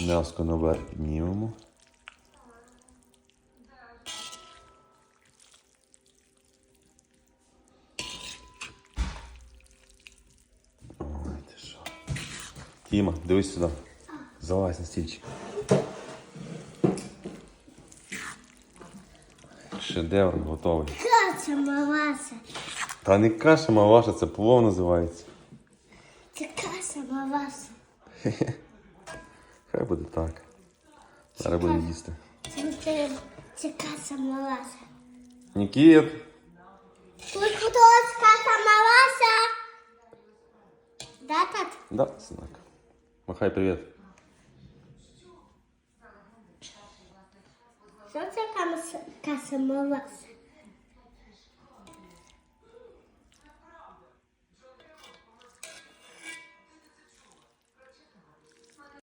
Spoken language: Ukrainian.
М'яско наверх піднімемо. Ой, ти що. Тіма, дивись сюди. Залазь на стільчик. Шедевр готовий. Каця малася. Та не каша малаша, це плов називається. Це каша малася. Хай буде так. Зараз будемо їсти. Це, це, це. Нікіт! Тут хтось каша малася. Да, тат? Да, синок. Махай привіт. Що це каша малася?